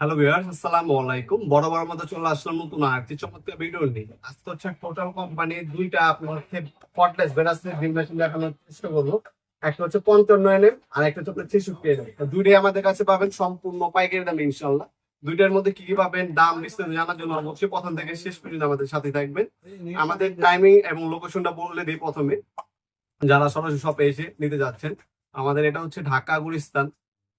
Hello viewers আসসালামু আলাইকুম। বড় বড় মতো চলে আসলাম নতুন আরেকটি চমৎকার ভিডিও নিয়ে। আজকে হচ্ছে টোটাল কোম্পানি দুইটা আপনার হচ্ছে কটলেস বেরাসের ড্রিম মেশিন দেখানোর চেষ্টা করব। একটা হচ্ছে পঞ্চান্ন এনএম আর একটা হচ্ছে ছেষট্টি এনএম দুইটাই আমাদের কাছে পাবেন সম্পূর্ণ পাইকারি দাম ইনশাল্লাহ দুইটার মধ্যে কি কি পাবেন, দাম বিস্তারিত জানার জন্য অবশ্যই প্রথম থেকে শেষ পর্যন্ত আমাদের সাথে থাকবেন। আমাদের টাইমিং এবং লোকেশনটা বললে দিই প্রথমে। যারা সরাসরি শপে এসে নিতে যাচ্ছেন, আমাদের এটা হচ্ছে ঢাকা, গুলিস্তান।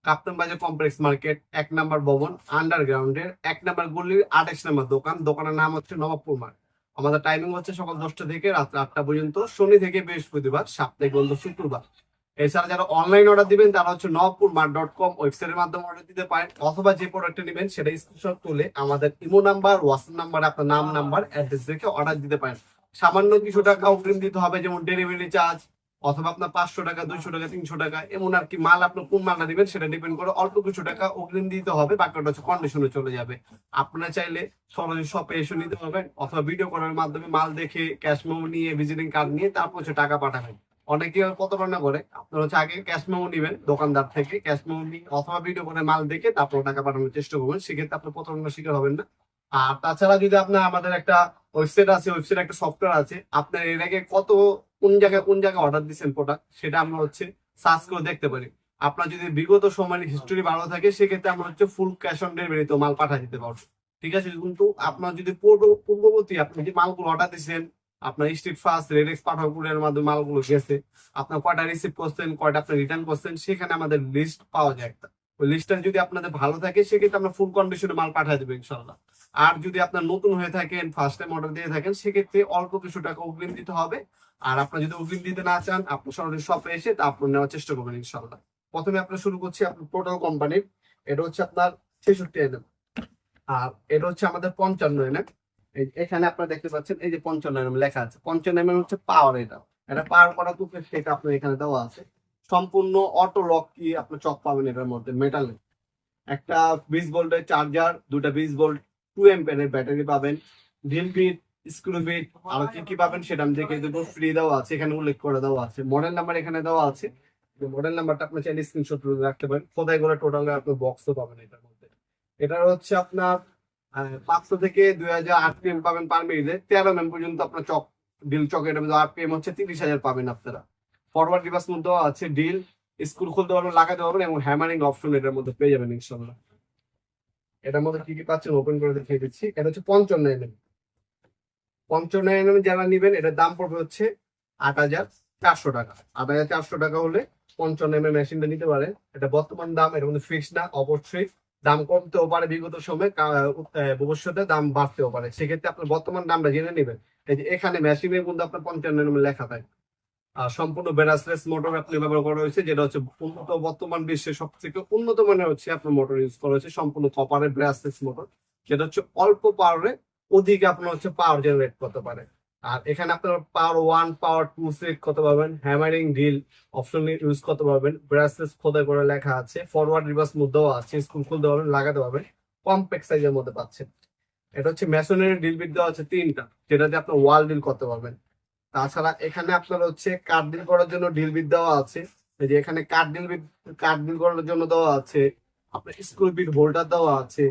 কাপ্তান বাজার কমপ্লেক্স মার্কেট, এক নাম্বার ভবন আন্ডারগ্রাউন্ডের এক নাম্বার গলির আঠাশ নাম্বার দোকান, দোকানের নাম হচ্ছে নবাবপুর মার্ট। আমাদের টাইমিং হচ্ছে সকাল দশটা থেকে রাত আটটা পর্যন্ত, শনি থেকে বৃহস্পতিবার, সাপ্তাহিক বন্ধ শুক্রবার। এছাড়া যারা অনলাইন অর্ডার দিবেন, তারা হচ্ছে নবপুর মার্ট ডট কম ওয়েবসাইটের মাধ্যমে অর্ডার দিতে পারেন, অথবা যে প্রোডাক্টটা নেবেন, সেটা স্ক্রিনশট তুলে আমাদের ইমো নাম্বার হোয়াটসঅ্যাপ নাম্বার আপনার নাম নাম্বার অ্যাড্রেস দেখে অর্ডার দিতে পারেন। সামান্য কিছু টাকা অগ্রিম দিতে হবে, যেমন ডেলিভারি চার্জ অথবা আপনার পাঁচশো টাকা, দুইশো টাকা, তিনশো টাকা, এমন আর কি মাল আপনার কোন মালটা দিবেন সেটা ডিপেন্ড করে অল্প কিছু টাকা অগ্রিম দিতে হবে, বাকিটা হচ্ছে কন্ডিশনে চলে যাবে। আপনারা চাইলে সরাসরি শপে এসে নিতে পারবেন, অথবা ভিডিও করার মাধ্যমে মাল দেখে ক্যাশ মেমো নিয়ে ভিজিটিং কার্ড নিয়ে তারপর হচ্ছে টাকা পাঠাবেন। অনেকে প্রতারণা করে আপনার হচ্ছে আগে ক্যাশ মেমো নিবেন দোকানদার থেকে ক্যাশ মেমো নিয়ে অথবা ভিডিও করে মাল দেখে তারপর টাকা পাঠানোর চেষ্টা করবেন, সেক্ষেত্রে আপনি প্রতারণার শিকার হবেন না। আর তাছাড়া যদি আপনার আমাদের একটা ওয়েবসাইট আছে ওয়েবসাইট একটা সফটওয়্যার আছে, আপনার এর আগে কত কোন জায়গায় কোন জায়গায় অর্ডার দিচ্ছেন প্রোডাক্ট সেটা আমরা হচ্ছে সার্চ করে দেখতে পারি। আপনার যদি বিগত সময়ের হিস্টোরি ভালো থাকে, সেক্ষেত্রে আমরা হচ্ছে ফুল ক্যাশ অন ডেলিভারিতে মাল পাঠিয়ে দিতে পারব। ঠিক আছে? কিন্তু আপনার যদি পূর্ব- পূর্ববর্তী আপনি যে মালগুলো অর্ডার দিচ্ছেন আপনার স্ট্রিট ফাস্ট রেডেক্স পাঠাকুরের মাধ্যমে মালগুলো গেছে, আপনার কয়টা রিসিভ করছেন, কয়টা আপনি রিটার্ন করছেন, সেখানে আমাদের লিস্ট পাওয়া যায় একটা। ওই লিস্টটা যদি আপনাদের ভালো থাকে, সেক্ষেত্রে আমরা ফুল কন্ডিশনে মাল পাঠিয়ে দেবো ইনশাল্লাহ আর যদি আপনার নতুন হয়ে থাকেন ফার্স্ট টাইম অর্ডার দিয়ে থাকেন, সেক্ষেত্রে অল্প কিছু টাকা অগ্রিম দিতে হবে। আর আপনার যদি অগ্রিম দিতে না চান, আপনি সরাসরি শপে এসে তা আপনার নেওয়ার চেষ্টা করবেন ইনশাল্লাহ প্রথমে আপনার শুরু করছি আপনার টোটাল কোম্পানির এটা হচ্ছে আপনার ছেষট্টি এনএম আর এটা হচ্ছে আমাদের পঞ্চান্ন এনএম এখানে আপনারা দেখতে পাচ্ছেন, এই যে পঞ্চান্ন এনএম লেখা আছে। পঞ্চান্ন এনএম হচ্ছে পাওয়ার এটা। এটা পাওয়ার করা টুপের সেটা আপনার এখানে দেওয়া আছে। সম্পূর্ণ অটো লক কি আপনার চক পাবেন এটার মধ্যে মেটালে একটা বিশ ভোল্টের চার্জার দুটা বিশ ভোল্ট টু এম্পিয়ারের ব্যাটারি পাবেন ড্রিল বিট স্ক্রু বিট আর কি কি পাবেন সেটা আমি দেখে দুটো ফ্রি দেওয়া আছে এখানে উল্লেখ করে দেওয়া আছে। মডেল নাম্বার এখানে দেওয়া আছে। মডেল নাম্বারটা আপনি চাইলে স্ক্রিনশট রাখতে পারেন। কোথায় করে টোটাল আপনি বক্সও পাবেন এটার মধ্যে। এটার হচ্ছে আপনার পাঁচশো থেকে দুই হাজার আট পিএম পাবেন পার মিনিটে তেরো এম পর্যন্ত আপনার চক ডিল চকের মধ্যে আট পিএম হচ্ছে তিরিশ হাজার পাবেন আপনারা। ফরওয়ার্ড রিভার্স মধ্যে আছে ডিল স্ক্রু খুলতে পারবেন লাগাতে পারবেন এবং হ্যামারিং অপশন এটার মধ্যে পেয়ে যাবেন ইনশাল্লাহ এটার মধ্যে কি কি পাচ্ছেন ওপেন করে দেখিয়ে দিচ্ছি। এটা হচ্ছে পঞ্চান্ন এনএম পঞ্চান্ন এনএম যারা নিবেন, এটার দাম পড়বে হচ্ছে আট হাজার চারশো টাকা। আট হাজার চারশো টাকা হলে পঞ্চান্ন এমএম মেশিনটা নিতে পারেন। এটা বর্তমান দাম, এর মধ্যে ফিক্স না, অবশ্যই। দাম কমতেও পারে বিগত সময়ে ভবিষ্যতে দাম বাড়তেও পারে। সেক্ষেত্রে আপনার বর্তমান দামটা জেনে নেবেন। এই যে এখানে মেশিনের মধ্যে আপনার পঞ্চান্ন এমএম লেখা থাকে। সম্পূর্ণ ব্যারাসলেস মোটর আপনি ব্যবহার করা হয়েছে, যেটা হচ্ছে উন্নত, বর্তমান বিশ্বের সব থেকে উন্নত মানের হচ্ছে আপনার মোটর ইউজ করা হয়েছে, সম্পূর্ণ কপারের ব্যারাসলেস মোটর, যেটা হচ্ছে অল্প পাওয়ারে অধিক আপনার হচ্ছে পাওয়ার জেনারেট করতে পারে। আর এখানে আপনার power one power two select করতে পারবেন হ্যামারিং ডিল অপশন ইউজ করতে পারবেন ব্রাসলেস খোদাই করে লেখা আছে ফরওয়ার্ড রিভার্স মধ্যেও আছে স্কুল খুলতে পারবেন, লাগাতে পারবেন কম্প্যাক্ট সাইজের মধ্যে পাচ্ছেন। এটা হচ্ছে মেশনের ডিল বিট দেওয়া আছে তিনটা, যেটাতে আপনার ওয়াল ডিল করতে পারবেন। তাছাড়া এখানে আপনার হচ্ছে কাঠ ডিল করার জন্য ডিল বিট দেওয়া আছে। এই যে এখানে কাঠ ডিল বিট কাঠ ডিল করার জন্য দেওয়া আছে। আপনার স্ক্রু বিট হোল্ডার দেওয়া আছে।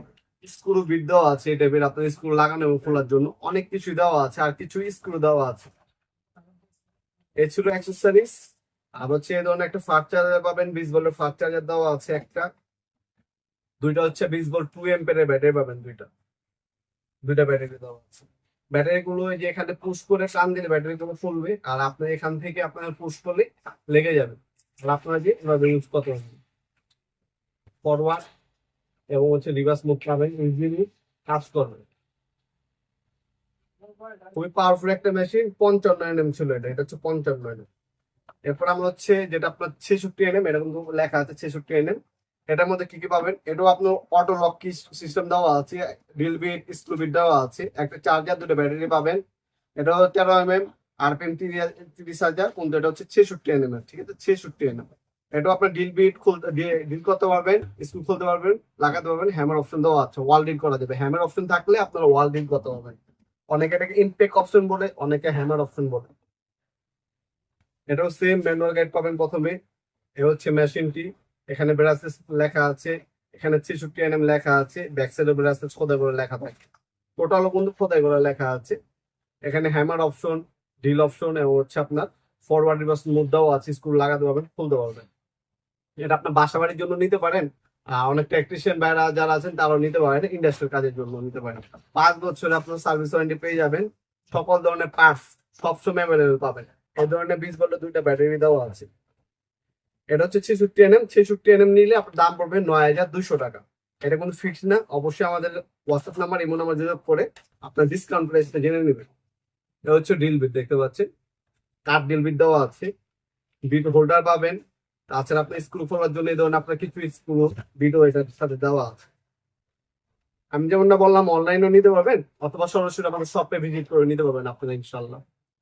স্ক্রু বিট দেওয়া আছে, এটা বের আপনার স্ক্রু লাগানো এবং খোলার জন্য অনেক কিছু দেওয়া আছে আর কিছু স্ক্রু দেওয়া আছে। এ ছিল অ্যাক্সেসরিজ আর হচ্ছে এই ধরনের একটা ফাস্ট চার্জার পাবেন বিশ ভোল্টের ফাস্ট চার্জার দেওয়া আছে একটা। দুইটা হচ্ছে বিশ ভোল্ট টু এম্পের ব্যাটারি পাবেন দুইটা। দুইটা ব্যাটারি দেওয়া আছে। ব্যাটারি গুলো যে এখানে পুশ করে টান দিলে ব্যাটারি গুলো ফুলবে আর আপনার এখান থেকে আপনার পুশ করলে লেগে যাবে। আর আপনারা যে এভাবে ইউজ করতে পারবেন ফরওয়ার্ড এবং হচ্ছে রিভার্স মুভ পাবেন ইজিলি কাজ করবে। খুবই পাওয়ারফুল একটা মেশিন পঞ্চান্ন এনএম ছিল এটা এটা হচ্ছে পঞ্চান্ন এনএম এরপর আমরা হচ্ছে যেটা আপনার ছেষট্টি এনএম এটা কিন্তু লেখা আছে ছেষট্টি এনএম এটার মধ্যে কি কি পাবেন? এটাও আপনার অটো লক কি সিস্টেম দেওয়া আছে ড্রিল বিট স্ক্রু দেওয়া আছে, একটা চার্জার দুটো ব্যাটারি পাবেন। এটাও তেরো এম এম আরপিএম তিরিশ হাজার কিন্তু এটা হচ্ছে ছেষট্টি এনএম ঠিক আছে? ছেষট্টি এনএম এটাও আপনার ডিল বিট খুলতে ডিল করতে পারবেন স্ক্রু খুলতে পারবেন, লাগাতে পারবেন হ্যামার অপশন দেওয়া আছে ওয়াল ডিল করা যাবে। হ্যামার অপশন থাকলে আপনারা ওয়াল ডিল করতে পারবেন অনেকে এটাকে ইনটেক অপশন বলে, অনেকে হ্যামার অপশন বলে। এটাও সেম ম্যানুয়াল গাইড পাবেন প্রথমে। এ হচ্ছে মেশিনটি এখানে ব্রাসেস লেখা আছে, এখানে ছেষট্টি এনএম লেখা আছে, ব্যাক সাইডে ব্রাসেস খোদাই করে লেখা থাকে। টোটালও কিন্তু খোদাই করে লেখা আছে। এখানে হ্যামার অপশন ডিল অপশন এবং হচ্ছে আপনার ফরওয়ার্ড রিভার্স মুদ্রাও আছে স্ক্রু লাগাতে পারবেন, খুলতে পারবেন। এটা আপনার বাসা বাড়ির জন্য নিতে পারেন অনেক টেকনিশিয়ান ভাইরা যারা আছেন তারাও নিতে পারেন ইন্ডাস্ট্রিয়াল কাজের জন্য নিতে পারেন। পাঁচ বছরে আপনার সার্ভিস ওয়ারেন্টি পেয়ে যাবেন, সকল ধরনের পার্টস সবসময় অ্যাভেলেবেল পাবেন। এই ধরনের বিশ বলে দুইটা ব্যাটারি দেওয়া আছে। এটা হচ্ছে ছেষট্টি এনএম ছেষট্টি এনএম নিলে আপনার দাম পড়বে নয় হাজার দুশো টাকা। এটা কোনো ফিক্স না, অবশ্যই আমাদের হোয়াটসঅ্যাপ নাম্বার ইমো নাম্বার যোগাযোগ করে আপনার ডিসকাউন্ট প্রাইসটা জেনে নেবেন। এটা হচ্ছে ডিল বিট দেখতে পাচ্ছেন? কাঠ ডিল বিট দেওয়া আছে। বিট হোল্ডার পাবেন। তাছাড়া আপনি স্ক্রু খোলার জন্য ধরনের আপনার কিছু স্ক্রু বিটও এটার সাথে দেওয়া আছে। আমি যেমনটা বললাম অনলাইনেও নিতে পারবেন, অথবা সরাসরি আমাদের শপে ভিজিট করে নিতে পারবেন আপনারা ইনশাল্লাহ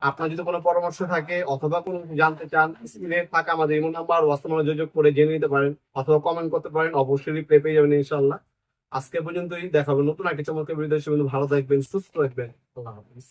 আপনার যদি কোনো পরামর্শ থাকে অথবা কোনো জানতে চান স্ক্রিনে থাকা আমাদের ইমো নাম্বার নাম্বার যোগাযোগ করে জেনে নিতে পারেন অথবা কমেন্ট করতে পারেন, অবশ্যই রিপ্লাই পেয়ে যাবেন ইনশাল্লাহ আজকে পর্যন্তই দেখাবো নতুন একটি চমৎকার বিরুদ্ধে ভালো থাকবেন, সুস্থ থাকবেন। আল্লাহ হাফিজ।